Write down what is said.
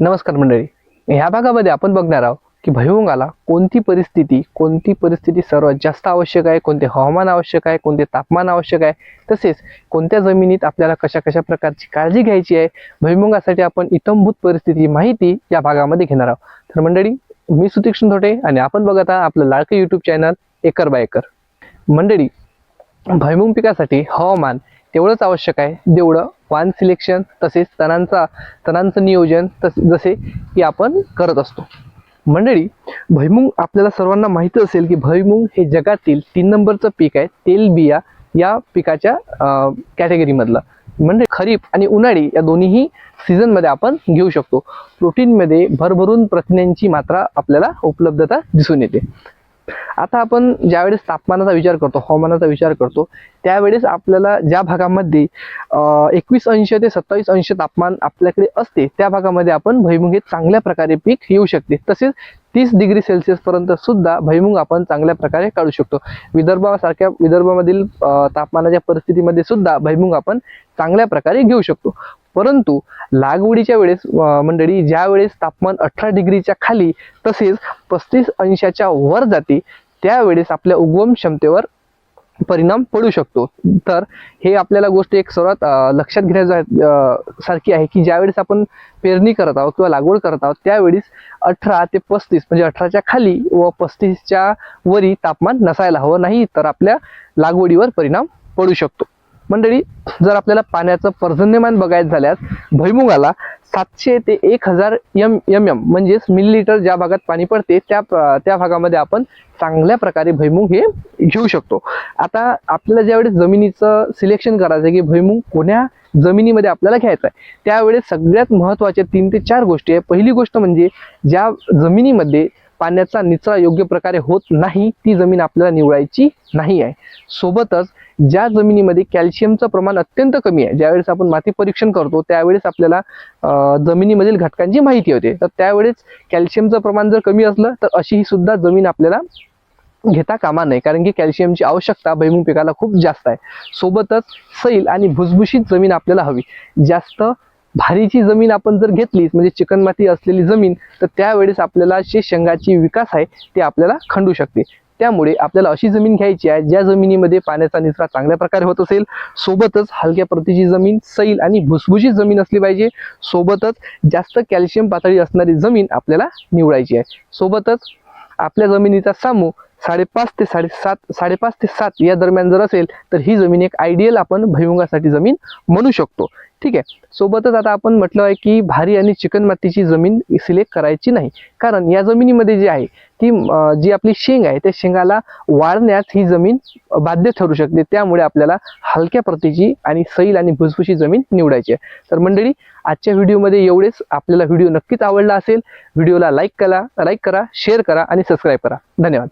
नमस्कार मंडळी. ह्या भागामध्ये आपण बघणार आहोत की भुईमुगाला कोणती परिस्थिती कोणती परिस्थिती सर्वात जास्त आवश्यक आहे कोणते हवामान आवश्यक आहे कोणते तापमान आवश्यक आहे तसेच कोणत्या जमिनीत आपल्याला कशा कशा प्रकारची काळजी घ्यायची आहे भुईमुगासाठी आपण इतंभूत परिस्थिती माहिती या भागामध्ये घेणार आहोत. तर मंडळी मी सुतीक्षण थोटे आणि आपण बघत आहात आपलं लाडकं YouTube channel acre by acre. मंडळी भयमुंग पिकासाठी हवामान तेवढंच आवश्यक आहे जेवढं वान सिलेक्शन तसेच तणांचा तणांचं नियोजन तस जसे की आपण करत असतो. मंडळी भैमुंग आपल्याला सर्वांना माहिती असेल की भैमुंग हे जगातील तीन नंबरचं पीक आहे तेलबिया या पिकाच्या कॅटेगरीमधलं. म्हणजे खरीप आणि उन्हाळी या दोन्हीही सीझनमध्ये आपण घेऊ शकतो. प्रोटीनमध्ये भरभरून प्रथिनांची मात्रा आपल्याला उपलब्धता दिसून येते. आता आपण ज्यावेळेस तापमानाचा विचार करतो हवामानाचा विचार करतो त्यावेळेस आपल्याला ज्या भागामध्ये एकवीस अंश ते सत्तावीस अंश तापमान आपल्याकडे असते त्या भागामध्ये आपण भुईमुग हे चांगल्या प्रकारे पीक येऊ शकते. तसेच तीस डिग्री सेल्सिअस पर्यंत सुद्धा भैमुंग आपण चांगल्या प्रकारे काढू शकतो. विदर्भासारख्या विदर्भामधील तापमानाच्या परिस्थितीमध्ये सुद्धा भैमुंग आपण चांगल्या प्रकारे घेऊ शकतो. परंतु लागवडीच्या वेळेस मंडळी ज्या वेळेस तापमान अठरा डिग्रीच्या खाली तसेच पस्तीस अंशाच्या वर जाते त्यावेळेस आपल्या उगवम क्षमतेवर परिणाम पडू शकतो. तर हे आपल्याला गोष्ट एक सर्वात लक्षात घेण्या सारखी आहे की ज्यावेळेस आपण पेरणी करत आहोत किंवा लागवड करत आहोत त्यावेळेस अठरा ते पस्तीस म्हणजे अठराच्या खाली व पस्तीसच्या वरी तापमान नसायला हवं नाही तर आपल्या लागवडीवर परिणाम पडू शकतो. मंडळी जर आपल्याला पाण्याचं पर्जन्यमान बघायचं झाल्यास भुईमुगाला सातशे ते एक हजार एम एम एम म्हणजेच मिलीलिटर ज्या भागात पाणी पडते त्या त्या भागामध्ये आपण चांगल्या प्रकारे भुईमुग हे घेऊ शकतो. आता आपल्याला ज्यावेळेस जमिनीचं सिलेक्शन करायचं आहे की भुईमुग कोण्या जमिनीमध्ये आपल्याला घ्यायचं आहे त्यावेळेस सगळ्यात महत्त्वाच्या तीन ते चार गोष्टी आहे. पहिली गोष्ट म्हणजे ज्या जमिनीमध्ये पाण्याचा निचरा योग्य प्रकारे होत नाही ती जमीन आपल्याला निवडायची नाही आहे. सोबतच ज्या जमिनीमध्ये कॅल्शियमचं प्रमाण अत्यंत कमी आहे ज्यावेळेस आपण माती परीक्षण करतो त्यावेळेस आपल्याला जमिनीमधील घटकांची माहिती होते. तर त्यावेळेस कॅल्शियमचं प्रमाण जर कमी असलं तर अशी ही सुद्धा जमीन आपल्याला घेता कामा नये कारण की कॅल्शियमची आवश्यकता भैमुंग पिकाला खूप जास्त आहे. सोबतच सैल आणि भुसभुशीत जमीन आपल्याला हवी. जास्त भारीची जमीन आपण जर घेतलीच म्हणजे चिकणमाती असलेली जमीन तर त्यावेळेस आपल्याला जे शेंगाची विकास आहे ते आपल्याला खंडू शकते. त्यामुळे आपल्याला अशी जमीन घ्यायची आहे ज्या जमिनीमध्ये पाण्याचा निचरा चांगल्या प्रकारे होत असेल सोबतच हलक्या प्रतीची जमीन सैल आणि भुसभुशीत जमीन असली पाहिजे. सोबतच जास्त कॅल्शियम पातळी असणारी जमीन आपल्याला निवडायची आहे. सोबतच आपल्या जमिनीचा सामू साडेपाच ते साडेसात साडेपाच ते सात या दरम्यान जर असेल तर ही जमीन एक आयडियल आपण भुईमुगासाठी जमीन म्हणू शकतो. ठीक आहे? सोबतच आता आपण म्हटलं आहे की भारी आणि चिकणमातीची जमीन सिलेक्ट करायची नाही. कारण या जमिनीमध्ये जी आहे ती जी आपली शेंग आहे त्या शेंगाला वाढण्यात ही जमीन बाध्य ठरू शकते. त्यामुळे आपल्याला हलक्या प्रतीची आणि सैल आणि भुसभुशी जमीन निवडायची आहे. तर मंडळी आजच्या व्हिडिओमध्ये एवढेच. आपल्याला व्हिडिओ नक्कीच आवडला असेल व्हिडिओला लाईक करा लाईक करा शेअर करा आणि सबस्क्राईब करा. धन्यवाद.